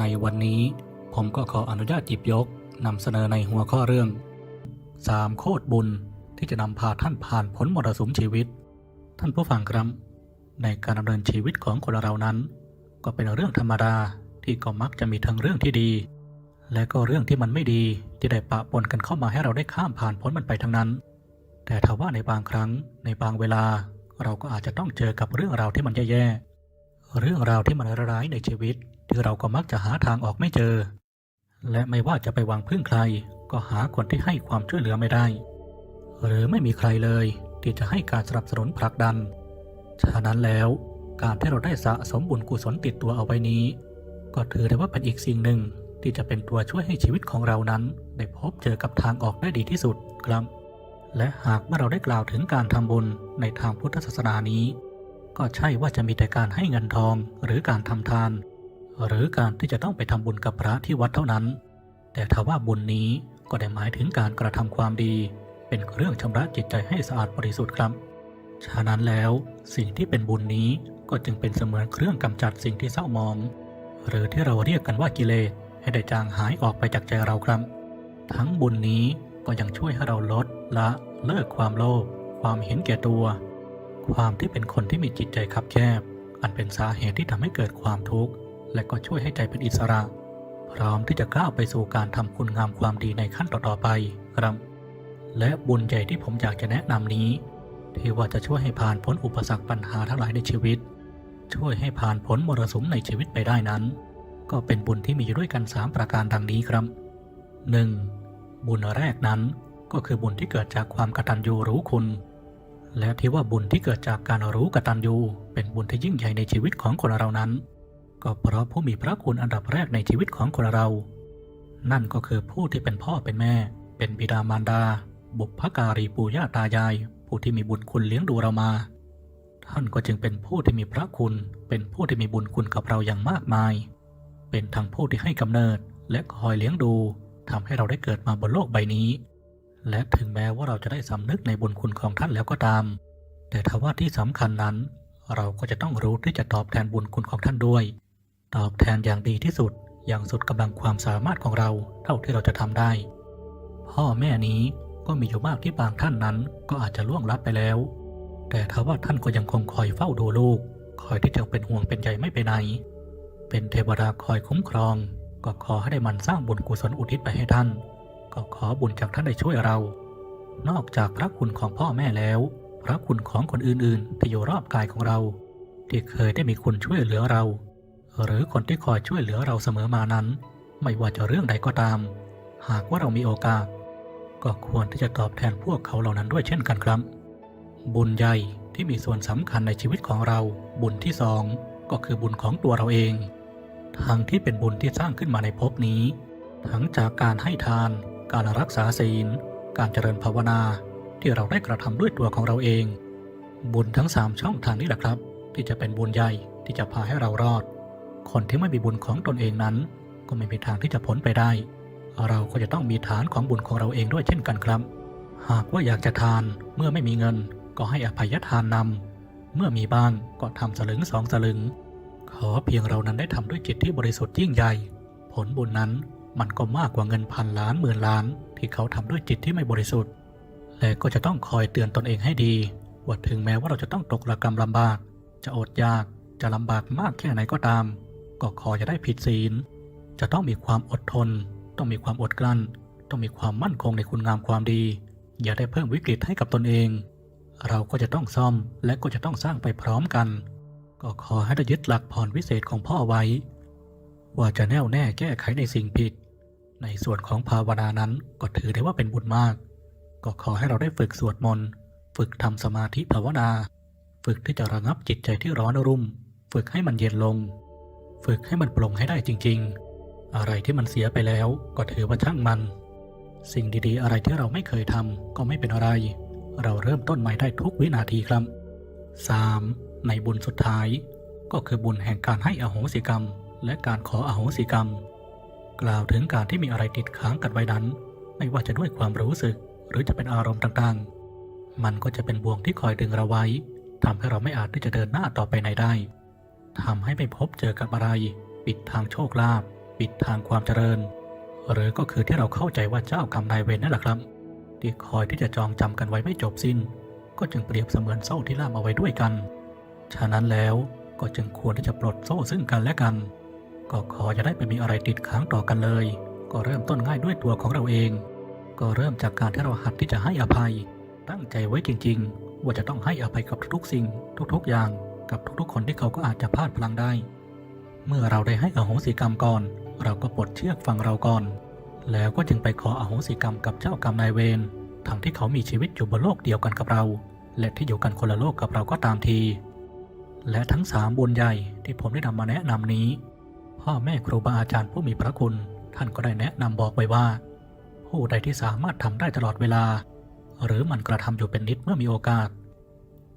ในวันนี้ผมก็ขออนุญาตหยิบยกนำเสนอในหัวข้อเรื่องสามโคตรบุญที่จะนำพาท่านผ่านพ้นมรสุมชีวิต ท่านผู้ฟังครับ ในการดำเนินชีวิตของคนเรานั้น ก็เป็นเรื่องธรรมดาที่ก็มักจะมีทั้งเรื่องที่ดี และก็เรื่องที่มันไม่ดีที่ได้ปะปนกันเข้ามาให้เราได้ข้ามผ่านพ้นมันไปทั้งนั้น แต่ถ้าว่าในบางครั้งในบางเวลาเราก็อาจจะต้องเจอกับเรื่องราวที่มันแย่ๆเรื่องราวที่มันร้ายในชีวิต ที่เราก็มักจะหาทางออกไม่เจอ และไม่ว่าจะไปวังพึ่งใคร ก็หาคนที่ให้ความช่วยเหลือไม่ได้ หรือไม่มีใครเลยที่จะให้การสนับสนุนผลักดัน ฉะนั้นแล้วการที่เราได้สะสมบุญกุศลติดตัวเอาไว้นี้ ก็ถือได้ว่าเป็นอีกสิ่งหนึ่งที่จะเป็นตัวช่วยให้ชีวิตของเรานั้น ได้พบเจอกับทางออกได้ดีที่สุดครับ และหากเมื่อเราได้กล่าวถึงการทำบุญในทางพุทธศาสนานี้ ก็ใช่ว่าจะมีแต่การให้เงินทองหรือการทำทาน หรือการที่จะต้องไปทำบุญกับพระที่วัดเท่านั้น แต่ถ้าว่าบุญนี้ก็ได้หมายถึงการกระทำความดี เป็นเครื่องชำระจิตใจให้สะอาดบริสุทธิ์ครับ ฉะนั้นแล้วสิ่งที่เป็นบุญนี้ก็จึงเป็นเสมือนเครื่องกำจัดสิ่งที่เศร้ามอง หรือที่เราเรียกกันว่ากิเลสให้ได้จางหายออกไปจากใจเราครับ ทั้งบุญนี้ก็ยังช่วยให้เราลดละเลิกความโลภความเห็นแก่ตัว ความที่เป็นคนที่มีจิตใจคับแคบ อันเป็นสาเหตุที่ทำให้เกิดความทุกข์ และก็ช่วยให้ใจเป็นอิสระ พร้อมที่จะก้าวไปสู่การทำคุณงามความดีในขั้นต่อๆไปครับ และบุญใหญ่ที่ผมอยากจะแนะนำนี้ ที่ว่าจะช่วยให้ผ่านพ้นอุปสรรคปัญหาทั้งหลายในชีวิต ช่วยให้ผ่านพ้นมรสุมในชีวิตไปได้นั้น ก็เป็นบุญที่มีอยู่ด้วยกัน 3 ประการดังนี้ครับ 1. บุญแรกนั้นก็คือบุญที่เกิดจากความกตัญญูรู้คุณ และที่ว่าบุญที่เกิดจากการรู้กตัญญูเป็นบุญที่ยิ่งใหญ่ในชีวิตของคนเรานั้น ก็เพราะผู้มีพระคุณอันดับแรกในชีวิตของคนเรา นั่นก็คือผู้ที่เป็นพ่อเป็นแม่ เป็นบิดามารดา บุพการีปู่ย่าตายาย ผู้ที่มีบุญคุณเลี้ยงดูเรามา ท่านก็จึงเป็นผู้ที่มีพระคุณ เป็นผู้ที่มีบุญคุณกับเราอย่างมากมาย เป็นทั้งผู้ที่ให้กำเนิดและคอยเลี้ยงดูทำให้เราได้เกิดมาบนโลกใบนี้ และถึงแม้ว่าเราจะได้สำนึกในบุญคุณของท่านแล้วก็ตาม แต่ทว่าที่สำคัญนั้น เราก็จะต้องรู้ที่จะตอบแทนบุญคุณของท่านด้วย ตอบแทนอย่างดีที่สุดอย่างสุดกำลังความสามารถของเราเท่าที่เราจะทำได้ พ่อแม่นี้ก็มีอยู่มากที่บางท่านนั้นก็อาจจะล่วงลับไปแล้ว แต่ถ้าว่าท่านก็ยังคงคอยเฝ้าดูลูก คอยที่จะเป็นห่วงเป็นใยไม่ไปไหน เป็นเทวดาคอยคุ้มครอง ก็ขอให้ได้มันสร้างบุญกุศลอุทิศไปให้ท่าน ก็ขอบุญจากท่านได้ช่วยเรา นอกจากพระคุณของพ่อแม่แล้ว พระคุณของคนอื่นๆที่อยู่รอบกายของเรา ที่เคยได้มีคุณช่วยเหลือเรา หรือคนที่คอยช่วยเหลือเราเสมอมานั้น ไม่ว่าจะเรื่องใดก็ตาม หากว่าเรามีโอกาส ก็ควรที่จะตอบแทนพวกเขาเหล่านั้นด้วยเช่นกันครับ บุญใหญ่ที่มีส่วนสำคัญในชีวิตของเรา บุญที่สองก็คือบุญของตัวเราเองทั้งที่เป็นบุญที่สร้างขึ้นมาในภพนี้ ทั้งจากการให้ทาน การรักษาศีล การเจริญภาวนาที่เราได้กระทำด้วยตัวของเราเอง บุญทั้งสามช่องทางนี้แหละครับ ที่จะเป็นบุญใหญ่ที่จะพาให้เรารอด คนที่ไม่มีบุญของตนเองนั้น ก็ไม่มีทางที่จะพ้นไปได้ เราก็จะต้องมีฐานของบุญของเราเองด้วยเช่นกันครับ หากว่าอยากจะทานเมื่อไม่มีเงิน ก็ให้อภัยทานนำเมื่อมีบ้างก็ทำสลึงสองสลึง ขอเพียงเรานั้นได้ทำด้วยจิตที่บริสุทธิ์ยิ่งใหญ่ ผลบุญนั้นมันก็มากกว่าเงินพันล้านหมื่นล้าน ที่เขาทำด้วยจิตที่ไม่บริสุทธิ์ และก็จะต้องคอยเตือนตนเองให้ดี ว่าถึงแม้ว่าเราจะต้องตกระกรรมลำบาก จะอดอยากจะลำบากมากแค่ไหนก็ตาม ก็ขอจะได้ผิดศีล จะต้องมีความอดทน ต้องมีความอดกลั้น ต้องมีความมั่นคงในคุณงามความดี อย่าได้เพิ่มวิกฤตให้กับตนเอง เราก็จะต้องซ่อมและก็จะต้องสร้างไปพร้อมกัน ก็ขอให้ได้ยึดหลักพรวิเศษของพ่อไว้ ว่าจะแน่วแน่แก้ไขในสิ่งผิด ในส่วนของภาวนานั้นก็ถือได้ว่าเป็นบุญมาก ก็ขอให้เราได้ฝึกสวดมนต์ฝึกทำสมาธิภาวนา ฝึกที่จะระงับจิตใจที่ร้อนรุ่ม ฝึกให้มันเย็นลง ฝึกให้มันปลงให้ได้จริง ๆ อะไรที่มันเสียไปแล้วก็ถือว่าช่างมัน สิ่งดีๆ อะไรที่เราไม่เคยทำก็ไม่เป็นอะไร เราเริ่มต้นใหม่ได้ทุกวินาทีครับ 3. ในบุญสุดท้าย ก็คือบุญแห่งการให้อโหสิกรรม และการขออโหสิกรรม กล่าวถึงการที่มีอะไรติดค้างกันไว้นั้น ไม่ว่าจะด้วยความรู้สึกหรือจะเป็นอารมณ์ต่างๆ มันก็จะเป็นบ่วงที่คอยดึงเราไว้ทำให้เราไม่อาจที่จะเดินหน้าต่อไปไหนได้ ทำให้ไม่พบเจอกับอะไร ปิดทางโชคลาภปิดทางความเจริญ หรือก็คือที่เราเข้าใจว่าเจ้ากรรมนายเวรนั่นแหละครับ ที่คอยที่จะจองจำกันไว้ไม่จบสิ้น ก็จึงเปรียบเสมือนโซ่ที่ล่ามเอาไว้ด้วยกัน ฉะนั้นแล้วก็จึงควรที่จะปลดโซ่ซึ่งกันและกัน ก็ขอจะได้ไปมีอะไรติดค้างต่อกันเลย ก็เริ่มต้นง่ายด้วยตัวของเราเอง ก็เริ่มจากการที่เราหัดที่จะให้อภัย ตั้งใจไว้จริง ๆ ว่าจะต้องให้อภัยกับทุกสิ่ง ทุกๆอย่าง กับทุกๆ คนที่เขาก็อาจจะพลาดพลังได้ เมื่อเราได้ให้อโหสิกรรมก่อน เราก็ปลดเชือกฟังเราก่อน แล้วก็จึงไปขออโหสิกรรมกับเจ้ากรรมนายเวรทั้งที่เขามีชีวิตอยู่บนโลกเดียวกันกับเรา และที่อยู่กันคนละโลกกับเราก็ตามที และทั้งสามบุญใหญ่ที่ผมได้นำมาแนะนำนี้ พ่อแม่ครูบาอาจารย์ผู้มีพระคุณ ท่านก็ได้แนะนำบอกไว้ว่า ผู้ใดที่สามารถทำได้ตลอดเวลา หรือมันกระทำอยู่เป็นนิดเมื่อมีโอกาส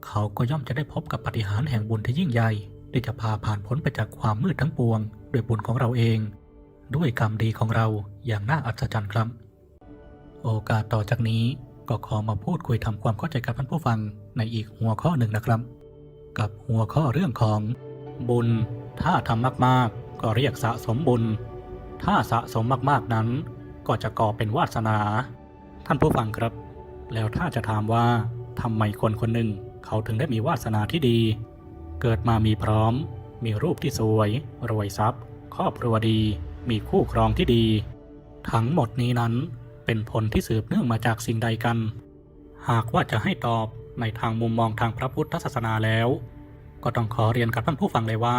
เขาก็ย่อมจะได้พบกับปฏิหารแห่งบุญที่ยิ่งใหญ่ที่จะพาผ่านพ้นไปจากความมืดทั้งปวง ด้วยบุญของเราเอง ด้วยกรรมดีของเราอย่างน่าอัศจรรย์ครับ โอกาสต่อจากนี้ก็ขอมาพูดคุยทำความเข้าใจกับท่านผู้ฟังในอีกหัวข้อหนึ่งนะครับ กับหัวข้อเรื่องของบุญ ถ้าทำมากๆ ก็เรียกสะสมบุญ ถ้าสะสมมากๆนั้น ก็จะก่อเป็นวาสนา ท่านผู้ฟังครับ แล้วถ้าจะถามว่าทำไมคนคนหนึ่ง เขาถึงได้มีวาสนาที่ดี เกิดมามีพร้อม มีรูปที่สวย รวยทรัพย์ ครอบครัวดี มีคู่ครองที่ดี ทั้งหมดนี้นั้นเป็นผลที่สืบเนื่องมาจากสิ่งใดกัน หากว่าจะให้ตอบในทางมุมมองทางพระพุทธศาสนาแล้ว ก็ต้องขอเรียนกับท่านผู้ฟังเลยว่า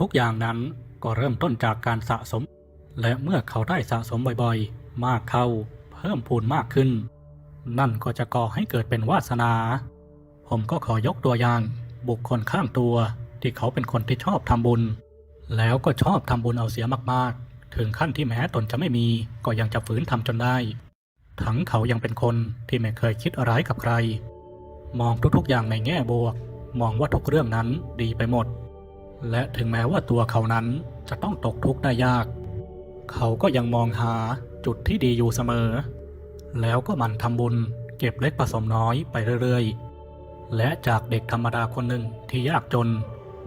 ทุกๆอย่างนั้นก็เริ่มต้นจากการสะสม และเมื่อเขาได้สะสมบ่อยๆ มากเข้า เพิ่มพูนมากขึ้น นั่นก็จะก่อให้เกิดเป็นวาสนา ผมก็ขอยกตัวอย่าง บุคคลข้างตัวที่เขาเป็นคนที่ชอบทำบุญ แล้วก็ชอบทำบุญเอาเสียมากๆ ถึงขั้นที่แม้ตนจะไม่มีก็ยังจะฝืนทำจนได้ ทั้งเขายังเป็นคนที่ไม่เคยคิดร้ายกับใคร มองทุกๆอย่างในแง่บวก มองว่าทุกเรื่องนั้นดีไปหมด และถึงแม้ว่าตัวเขานั้นจะต้องตกทุกข์ได้ยาก เขาก็ยังมองหาจุดที่ดีอยู่เสมอ แล้วก็มันทำบุญเก็บเล็กผสมน้อยไปเรื่อยๆ และจากเด็กธรรมดาคนหนึ่งที่ยากจน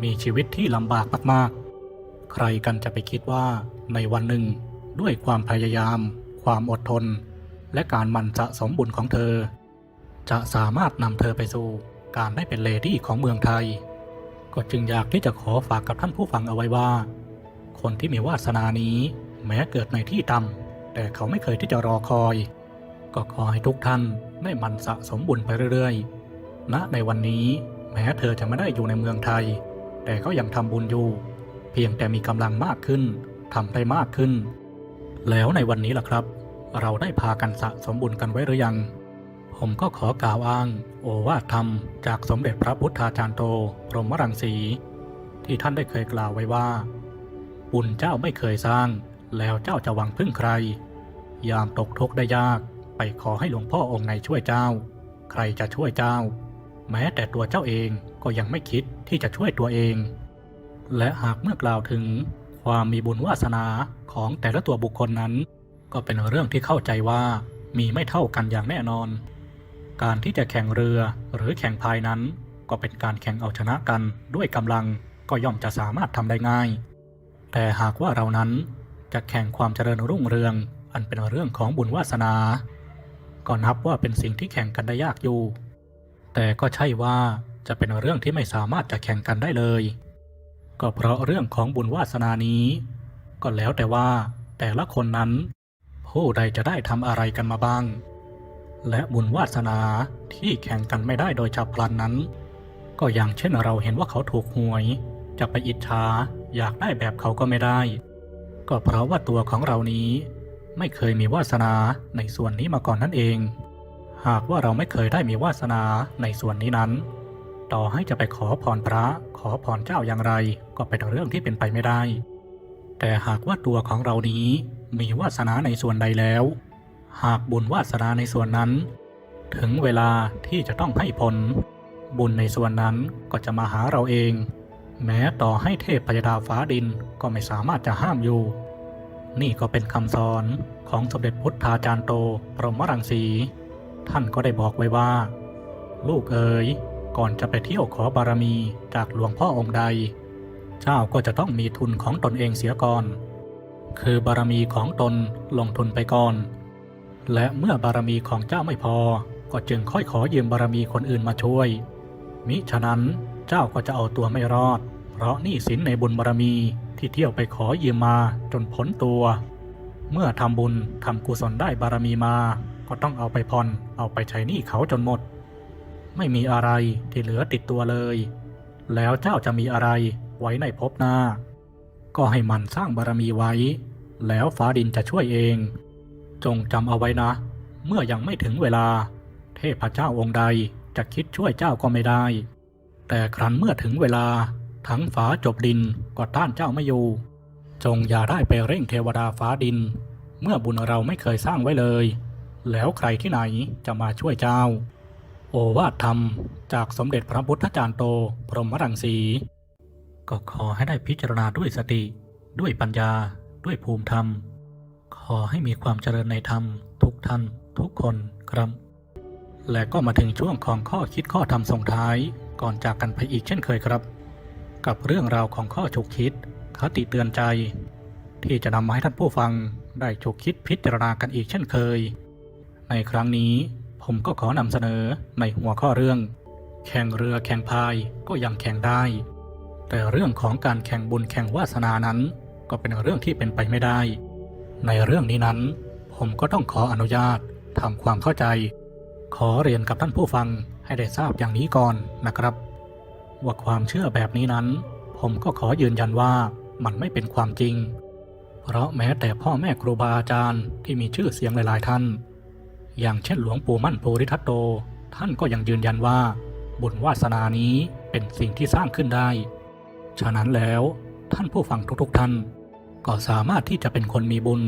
มีชีวิตที่ลำบากมากๆ ใครกันจะไปคิดว่าในวันหนึ่งด้วยความพยายาม ความอดทน และการมันสะสมบุญของเธอ จะสามารถนำเธอไปสู่การได้เป็นเลดี้ของเมืองไทย ก็จึงอยากที่จะขอฝากกับท่านผู้ฟังเอาไว้ว่า คนที่มีวาสนานี้ แม้เกิดในที่ต่ำแต่เขาไม่เคยที่จะรอคอย ก็ขอให้ทุกท่านได้มันสะสมบุญไปเรื่อยๆ ณในวันนี้แม้เธอจะไม่ได้อยู่ในเมืองไทย แต่ก็ยังทำบุญอยู่ เพียงแต่มีกำลังมากขึ้นทำได้มากขึ้น แล้วในวันนี้ล่ะครับ เราได้พากันสะสมบุญกันไว้หรือยัง ผมก็ขอกล่าวอ้าง โอวาทธรรม จากสมเด็จพระพุทธาจารย์โตพรหมรังสี ที่ท่านได้เคยกล่าวไว้ว่า บุญเจ้าไม่เคยสร้าง แล้วเจ้าจะหวังพึ่งใคร ยามตกทุกข์ได้ยาก ไปขอให้หลวงพ่อองค์ในช่วยเจ้า ใครจะช่วยเจ้า แม้แต่ตัวเจ้าเองก็ยังไม่คิดที่จะช่วยตัวเอง และหากเมื่อกล่าวถึงความมีบุญวาสนาของแต่ละตัวบุคคลนั้น ก็เป็นเรื่องที่เข้าใจว่ามีไม่เท่ากันอย่างแน่นอน การที่จะแข่งเรือหรือแข่งพายนั้น ก็เป็นการแข่งเอาชนะกันด้วยกำลังก็ย่อมจะสามารถทำได้ง่าย แต่หากว่าเรานั้นจะแข่งความเจริญรุ่งเรือง อันเป็นเรื่องของบุญวาสนา ก็นับว่าเป็นสิ่งที่แข่งกันได้ยากอยู่ แต่ก็ใช่ว่าจะเป็นเรื่องที่ไม่สามารถจะแข่งกันได้เลย ก็เพราะเรื่องของบุญวาสนานี้ ก็แล้วแต่ว่าแต่ละคนนั้น ผู้ใดจะได้ทำอะไรกันมาบ้าง และบุญวาสนาที่แข่งกันไม่ได้โดยฉับพลันนั้น ก็อย่างเช่นเราเห็นว่าเขาถูกหวย จะไปอิจฉาอยากได้แบบเขาก็ไม่ได้ ก็เพราะว่าตัวของเรานี้ ไม่เคยมีวาสนาในส่วนนี้มาก่อนนั่นเอง หากว่าเราไม่เคยได้มีวาสนาในส่วนนี้นั้น ต่อให้จะไปขอพรพระ ขอพรเจ้าอย่างไร ก็เป็นเรื่องที่เป็นไปไม่ได้ แต่หากว่าตัวของเรานี้มีวาสนาในส่วนใดแล้ว หากบุญวาสนาในส่วนนั้น ถึงเวลาที่จะต้องให้ผล บุญในส่วนนั้นก็จะมาหาเราเอง แม้ต่อให้เทพพยดาฟ้าดินก็ไม่สามารถจะห้ามอยู่ นี่ก็เป็นคำสอนของสมเด็จพุทธาจารย์โต พรหมรังสี ท่านก็ได้บอกไว้ว่า ลูกเอ๋ยก่อนจะไปเที่ยวขอบารมีจากหลวงพ่อองค์ใด เจ้าก็จะต้องมีทุนของตนเองเสียก่อน คือบารมีของตนลงทุนไปก่อน และเมื่อบารมีของเจ้าไม่พอ ก็จึงค่อยขอยืมบารมีคนอื่นมาช่วย มิฉะนั้นเจ้าก็จะเอาตัวไม่รอด เพราะหนี้สินในบุญบารมีที่เที่ยวไปขอยืมมาจนพ้นตัว เมื่อทำบุญทำกุศลได้บารมีมา ก็ต้องเอาไปผ่อนเอาไปใช้หนี้เขาจนหมด ไม่มีอะไรที่เหลือติดตัวเลย แล้วเจ้าจะมีอะไรไว้ในภพหน้า ก็ให้มันสร้างบารมีไว้ แล้วฟ้าดินจะช่วยเอง จงจำเอาไว้นะ เมื่อยังไม่ถึงเวลา เทพเจ้าองค์ใดจะคิดช่วยเจ้าก็ไม่ได้ แต่ครั้นเมื่อถึงเวลาทั้งฟ้าจบดินก็ต้านเจ้าไม่อยู่ จงอย่าได้ไปเร่งเทวดาฟ้าดิน เมื่อบุญเราไม่เคยสร้างไว้เลย แล้วใครที่ไหนจะมาช่วยเจ้า โอวาทธรรม จากสมเด็จพระพุทธจารย์โต พรหมรังสี ก็ขอให้ได้พิจารณาด้วยสติ ด้วยปัญญา ด้วยภูมิธรรม ขอให้มีความเจริญในธรรม ทุกท่าน ทุกคนครับ และก็มาถึงช่วงของข้อคิดข้อธรรมส่งท้าย ก่อนจากกันไปอีกเช่นเคยครับ กับเรื่องราวของข้อฉุกคิด คติเตือนใจ ที่จะนำมาให้ท่านผู้ฟังได้ฉุกคิดพิจารณากันอีกเช่นเคย ในครั้งนี้ผมก็ขอนำเสนอในหัวข้อเรื่อง แข่งเรือแข่งพายก็ยังแข่งได้ แต่เรื่องของการแข่งบุญแข่งวาสนานั้น ก็เป็นเรื่องที่เป็นไปไม่ได้ ในเรื่องนี้นั้น ผมก็ต้องขออนุญาตทำความเข้าใจ ขอเรียนกับท่านผู้ฟังให้ได้ทราบอย่างนี้ก่อนนะครับ ว่าความเชื่อแบบนี้นั้น ผมก็ขอยืนยันว่ามันไม่เป็นความจริง เพราะแม้แต่พ่อแม่ครูบาอาจารย์ที่มีชื่อเสียงหลาย ๆ ท่าน อย่างเช่นหลวงปู่มั่นโพธิทัตโต ท่านก็ยังยืนยันว่า บุญวาสนานี้เป็นสิ่งที่สร้างขึ้นได้ ฉะนั้นแล้วท่านผู้ฟังทุกๆท่าน ก็สามารถที่จะเป็นคนมีบุญ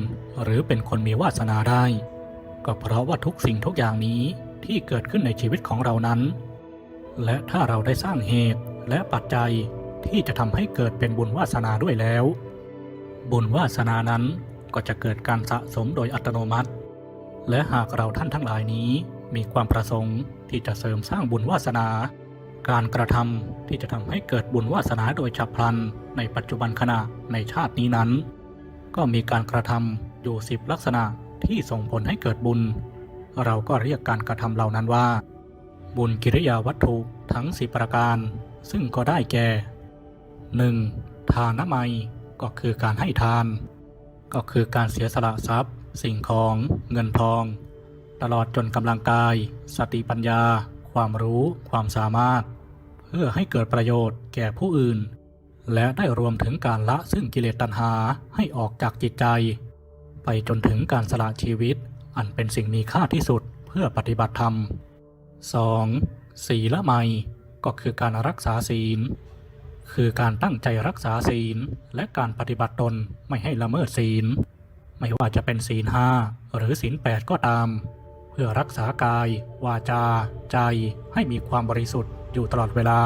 หรือเป็นคนมีวาสนาได้ ก็เพราะว่าทุกสิ่งทุกอย่างนี้ที่เกิดขึ้นในชีวิตของเรานั้น และถ้าเราได้สร้างเหตุและปัจจัยที่จะทำให้เกิดเป็นบุญวาสนาด้วยแล้ว บุญวาสนานั้นก็จะเกิดการสะสมโดยอัตโนมัติ และหากเราท่านทั้งหลายนี้ มีความประสงค์ที่จะเสริมสร้างบุญวาสนา การกระทำที่จะทำให้เกิดบุญวาสนาโดยฉับพลัน ในปัจจุบันขณะในชาตินี้นั้น ก็มีการกระทำอยู่สิบลักษณะที่ส่งผลให้เกิดบุญ เราก็เรียกการกระทำเหล่านั้นว่า บุญกิริยาวัตถุทั้งสิประการ ซึ่งก็ได้แก่ 1. ทานไมก็คือการให้ทาน ก็คือการเสียสละทรัพย์ สิ่งของเงินทอง ตลอดจนกำลังกาย สติปัญญา ความรู้ ความสามารถ เพื่อให้เกิดประโยชน์แก่ผู้อื่น และได้รวมถึงการละซึ่งกิเลสตัณหาให้ออกจากจิตใจ ไปจนถึงการสละชีวิต อันเป็นสิ่งมีค่าที่สุดเพื่อปฏิบัติธรรม 2. ศีละไมก็คือการรักษาศีล คือการตั้งใจรักษาศีล และการปฏิบัติตนไม่ให้ละเมิดศีล ไม่ว่าจะเป็นศีลห้าหรือศีลแปดก็ตาม เพื่อรักษากาย วาจา ใจให้มีความบริสุทธิ์อยู่ตลอดเวลา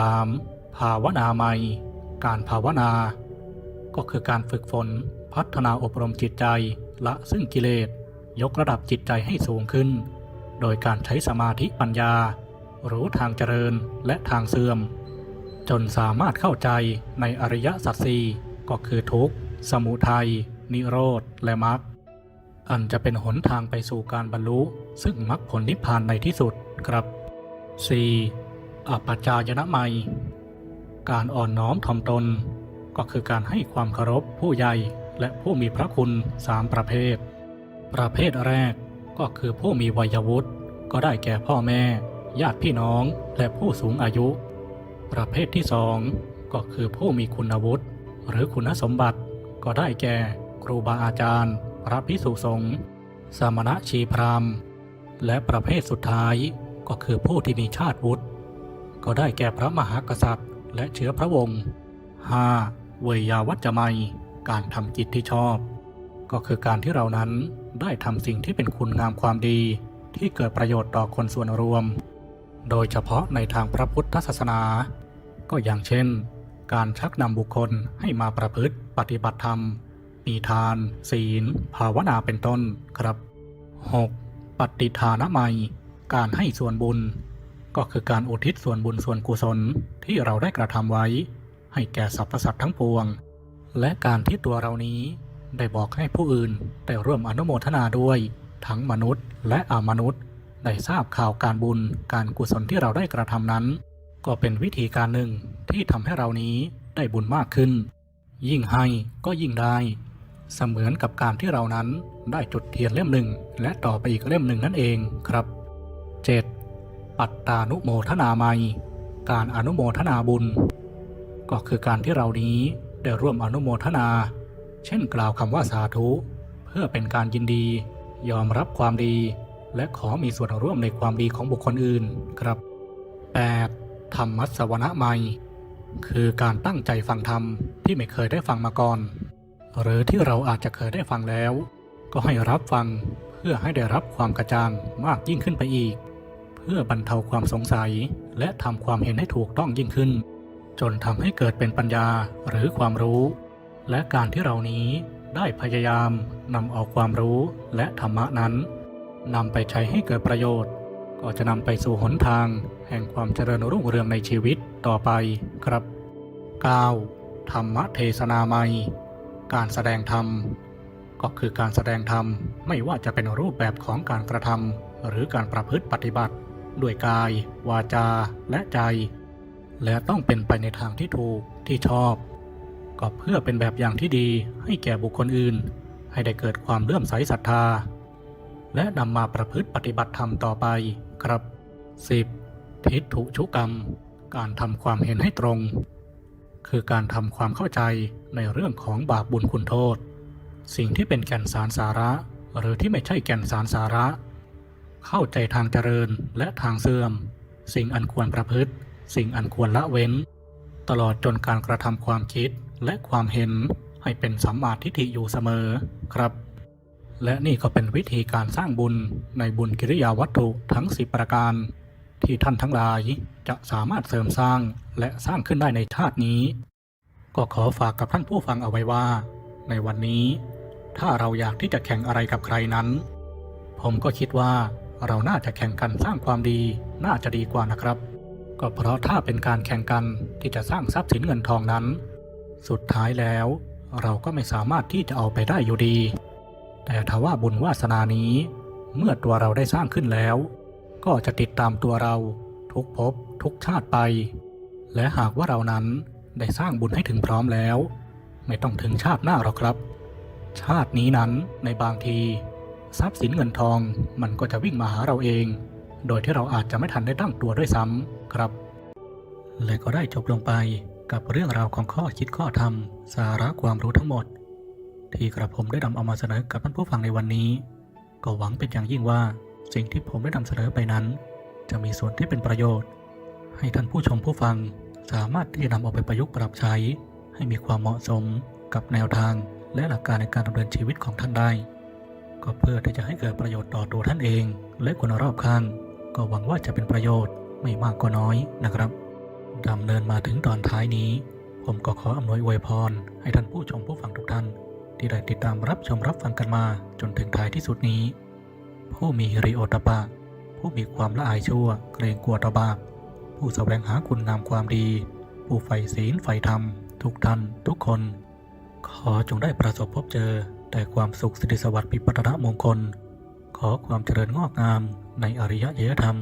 3. ภาวนาไมยการภาวนา ก็คือการฝึกฝน พัฒนาอบรมจิตใจละซึ่งกิเลส ยกระดับจิตใจให้สูงขึ้น โดยการใช้สมาธิปัญญา รู้ทางเจริญและทางเสื่อม จนสามารถเข้าใจในอริยสัจสี่ก็คือทุกข์ สมุทัย นิโรธ และมรรค อันจะเป็นหนทางไปสู่การบรรลุ ซึ่งมรรคผลนิพพานในที่สุดครับ 4. อปัจจายนะไมการอ่อนน้อมถ่อมตน ก็คือการให้ความเคารพผู้ใหญ่และผู้มีพระคุณสามประเภท ประเภทแรกก็คือผู้มีวัยวุฒิก็ได้แก่พ่อแม่ ญาติพี่น้องและผู้สูงอายุ ประเภทที่สองก็คือผู้มีคุณวุฒิหรือคุณสมบัติก็ได้แก่ ครูบาอาจารย์ พระภิกษุสงฆ์สมณะชีพราหมณ์และประเภทสุดท้ายก็คือผู้ที่มีชาติวุฒิก็ได้แก่พระมหากษัตริย์ และเชื้อพระวงศ์ 5. เวยาวัจจะไมยการทำกิจที่ชอบ ก็คือการที่เรานั้นได้ทำสิ่งที่เป็นคุณงามความดี ที่เกิดประโยชน์ต่อคนส่วนรวม โดยเฉพาะในทางพระพุทธศาสนา ก็อย่างเช่น การชักนำบุคคลให้มาประพฤติปฏิบัติธรรม มีทาน ศีล ภาวนาเป็นต้นครับ 6. ปฏิทานะไมการให้ส่วนบุญ ก็คือการอุทิศส่วนบุญส่วนกุศลที่เราได้กระทำไว้ ให้แก่สรรพสัตว์ทั้งปวง และการที่ตัวเรานี้ได้บอกให้ผู้อื่นได้ร่วมอนุโมทนาด้วย ทั้งมนุษย์และอามนุษย์ ได้ทราบข่าวการบุญการกุศลที่เราได้กระทำนั้น ก็เป็นวิธีการหนึ่งที่ทำให้เรานี้ได้บุญมากขึ้น ยิ่งให้ก็ยิ่งได้ เสมือนกับการที่เรานั้นได้จุดเทียนเล่มหนึ่ง และต่อไปอีกเล่มหนึ่งนั่นเองครับ 7. ปัตตานุโมทนาไมยการอนุโมทนาบุญ ก็คือการที่เรานี้ได้ร่วมอนุโมทนา เช่นกล่าวคำว่าสาธุ เพื่อเป็นการยินดี ยอมรับความดี และขอมีส่วนร่วมในความดีของบุคคลอื่นครับ 8. ธรรมัสวนะไมยคือการตั้งใจฟังธรรมที่ไม่เคยได้ฟังมาก่อน หรือที่เราอาจจะเคยได้ฟังแล้ว ก็ให้รับฟังเพื่อให้ได้รับความกระจ่างมากยิ่งขึ้นไปอีก เพื่อบรรเทาความสงสัย และทำความเห็นให้ถูกต้องยิ่งขึ้น จนทำให้เกิดเป็นปัญญาหรือความรู้ และการที่เรานี้ได้พยายามนำเอาความรู้และธรรมะนั้นนำไปใช้ให้เกิดประโยชน์ ก็จะนำไปสู่หนทาง แห่งความเจริญรุ่งเรืองในชีวิตต่อไปครับ 9. ธรรมเทศนาไมย การแสดงธรรม ก็คือการแสดงธรรมไม่ว่าจะเป็นรูปแบบของการกระทำหรือการประพฤติปฏิบัติ ด้วยกาย วาจา และใจ และต้องเป็นไปในทางที่ถูกที่ชอบ ก็เพื่อเป็นแบบอย่างที่ดีให้แก่บุคคลอื่น ให้ได้เกิดความเลื่อมใสศรัทธา และนำมาประพฤติปฏิบัติธรรมต่อไปครับ 10. ทิฏฐุชุกรรม การทำความเห็นให้ตรง คือการทำความเข้าใจในเรื่องของบาปบุญคุณโทษ สิ่งที่เป็นแก่นสารสาระ หรือที่ไม่ใช่แก่นสารสาระ เข้าใจทางเจริญและทางเสื่อม สิ่งอันควรประพฤติ สิ่งอันควรละเว้น ตลอดจนการกระทำความคิดและความเห็นให้เป็นสัมมาทิฏฐิอยู่เสมอครับ และนี่ก็เป็นวิธีการสร้างบุญในบุญกิริยาวัตถุทั้ง 10 ประการ ที่ท่านทั้งหลายจะสามารถเสริมสร้างและสร้างขึ้นได้ในชาตินี้ ก็ขอฝากกับท่านผู้ฟังเอาไว้ว่า ในวันนี้ ถ้าเราอยากที่จะแข่งอะไรกับใครนั้น ผมก็คิดว่าเราน่าจะแข่งกันสร้างความดีน่าจะดีกว่านะครับ ก็เพราะถ้าเป็นการแข่งกันที่จะสร้างทรัพย์สินเงินทองนั้น สุดท้ายแล้ว เราก็ไม่สามารถที่จะเอาไปได้อยู่ดี แต่ถ้าว่าบุญวาสนานี้ เมื่อตัวเราได้สร้างขึ้นแล้ว ก็จะติดตามตัวเราทุกภพทุกชาติไป และหากว่าเรานั้นได้สร้างบุญให้ถึงพร้อมแล้ว ไม่ต้องถึงชาติหน้าหรอกครับ ชาตินี้นั้นในบางที ทรัพย์สินเงินทองมันก็จะวิ่งมาหาเราเอง โดยที่เราอาจจะไม่ทันได้ตั้งตัวด้วยซ้ำครับ และก็ได้จบลงไปกับเรื่องราวของข้อคิดข้อธรรม สาระความรู้ทั้งหมด ที่กระผมได้นำเอามาเสนอกับท่านผู้ฟังในวันนี้ ก็หวังเป็นอย่างยิ่งว่า สิ่งที่ผมได้นำเสนอไปนั้น จะมีส่วนที่เป็นประโยชน์ ให้ท่านผู้ชมผู้ฟังสามารถที่จะนำเอาไปประยุกต์ปรับใช้ ให้มีความเหมาะสมกับแนวทาง และหลักการในการดำเนินชีวิตของท่านได้ ก็เพื่อที่จะให้เกิดประโยชน์ต่อตัวท่านเอง และคนรอบข้าง ก็หวังว่าจะเป็นประโยชน์ไม่มากก็น้อยนะครับดำเนินมาถึงตอนท้ายนี้ ผมก็ขออำนวยอวยพร ให้ท่านผู้ชมผู้ฟังทุกท่าน ที่ได้ติดตามรับชมรับฟังกันมาจนถึงท้ายที่สุดนี้ ผู้มีริโอตตปะผู้มีความละอายชั่ว เกรงกลัวตบาปผู้แสวงหาคุณงามความดี ผู้ใฝ่ศีลใฝ่ธรรม ทุกท่านทุกคน ขอจงได้ประสบพบเจอแต่ความสุขสิริสวัสดิ์ปิปัตระมงคล ขอความเจริญงอกงามในอริยเยธรรม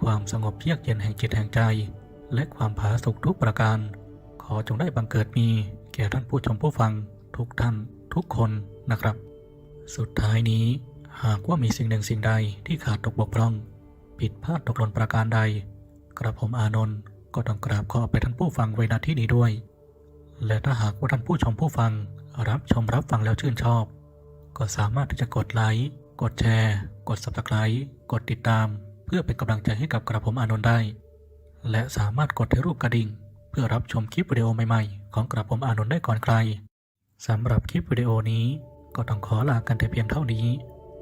ความสงบเยือกเย็นแห่งจิตแห่งใจ และความผาสุกทุกประการ ขอจงได้บังเกิดมี แก่ท่านผู้ชมผู้ฟังทุกท่านทุกคนนะครับ สุดท้ายนี้ หากว่ามีสิ่งหนึ่งสิ่งใดที่ขาดตกบกพร่อง ผิดพลาดตกหล่นประการใด กระผมอานนท์ก็ต้องกราบขออภัยท่านผู้ฟังไว้ณที่นี้ด้วย และถ้าหากว่าท่านผู้ชมผู้ฟังรับชมรับฟังแล้วชื่นชอบ ก็สามารถที่จะกดไลค์กดแชร์ กด subscribe กดติดตาม เพื่อเป็นกำลังใจให้กับกระผมอานนท์ได้ และสามารถกดที่รูปกระดิ่ง เพื่อรับชมคลิปวิดีโอใหม่ๆ ของกระผมอานนท์ได้ก่อนใครสำหรับคลิปวิดีโอนี้ก็ต้องขอลากันแต่เพียงเท่านี้